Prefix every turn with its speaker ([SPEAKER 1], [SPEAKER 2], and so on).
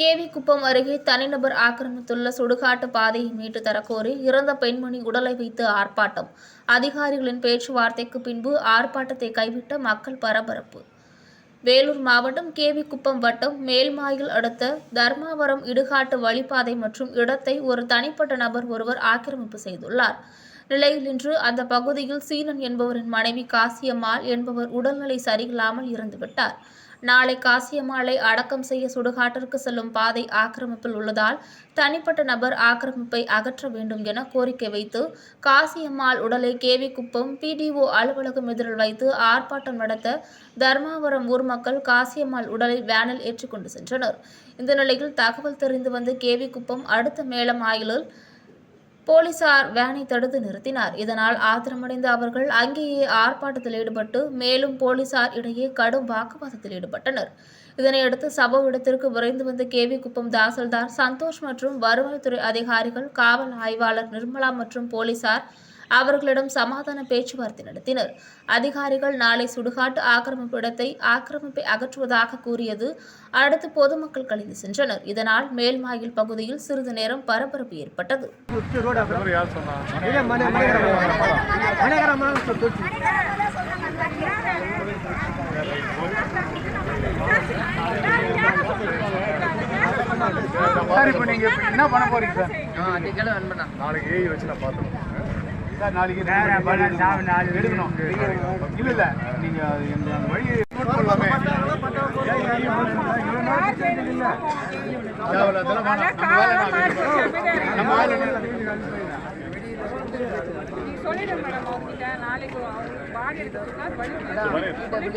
[SPEAKER 1] KV குப்பம் அருகே தனிநபர் ஆக்கிரமித்துள்ள சுடுகாட்டு பாதையை மீட்டு தரக்கோரி இறந்த பெண்மணி உடலை வைத்து ஆர்ப்பாட்டம். அதிகாரிகளின் பேச்சுவார்த்தைக்கு பின்பு ஆர்ப்பாட்டத்தை கைவிட்ட மக்கள் பரபரப்பு. வேலூர் மாவட்டம் கேவி குப்பம் வட்டம் மேல்மாயில் அடுத்த தர்மாவரம் இடுகாட்டு வழிப்பாதை மற்றும் இடத்தை ஒரு தனிப்பட்ட நபர் ஒருவர் ஆக்கிரமிப்பு செய்துள்ளார். நிலையில் இன்று அந்த பகுதியில் சீனன் என்பவரின் மனைவி காசியம்மாள் என்பவர் உடல்நிலை சரியில்லாமல் இறந்துவிட்டார். நாளை காசியம்மாளை அடக்கம் செய்ய சுடுகாட்டிற்கு செல்லும் பாதை ஆக்கிரமிப்பில் உள்ளதால் தனிப்பட்ட நபர் ஆக்கிரமிப்பை அகற்ற வேண்டும் என கோரிக்கை வைத்து காசியம்மாள் உடலை கேவி குப்பம் பிடிஓ அலுவலகம் எதிரில் வைத்து ஆர்ப்பாட்டம் நடத்த தர்மாவரம் ஊர் மக்கள் காசியம்மாள் உடலை வேனில் ஏற்றிக்கொண்டு சென்றனர். இந்த நிலையில் தகவல் தெரிந்து வந்த கேவிக்குப்பம் அடுத்த மேலமாயிலில் போலீசார் வேனை தடுத்து நிறுத்தினார். இதனால் ஆத்திரமடைந்த அவர்கள் அங்கேயே ஆர்ப்பாட்டத்தில் ஈடுபட்டு மேலும் போலீசார் இடையே கடும் வாக்குவாதத்தில் ஈடுபட்டனர். இதனையடுத்து சம்பவ இடத்திற்கு விரைந்து வந்த கேவி குப்பம் தாசில்தார் சந்தோஷ் மற்றும் வருவாய்த்துறை அதிகாரிகள் காவல் ஆய்வாளர் நிர்மலா மற்றும் போலீசார் அவர்களிடம் சமாதான பேச்சுவார்த்தை நடத்தினர். அதிகாரிகள் நாளை சுடுகாட்டு ஆக்கிரமிப்பு இடத்தை ஆக்கிரமிப்பை அகற்றுவதாக கூறியது. அடுத்து பொதுமக்கள் கலைந்து சென்றனர். இதனால் மேல்மாயில் பகுதியில் சிறிது நேரம் பரபரப்பு ஏற்பட்டது.
[SPEAKER 2] சார் இப்போ நீங்கள் என்ன பண்ண போறீங்க சார்? நாளைக்கு ஏஐ வச்சு நான் பார்த்துருக்கேன் சார் நாளைக்கு எடுக்கணும் இல்ல இல்ல நீங்க அது இந்த அந்த வழி நோட் பண்ணலாமே தேவையில்ல, அதெல்லாம் வேணாம். நம்ம வேலை நான் நம்ம வேலை
[SPEAKER 3] நீ சொல்லிடுங்க மேடம் அவர்கிட்ட நாளைக்கு அவருக்கு பாடி எடுத்து வழி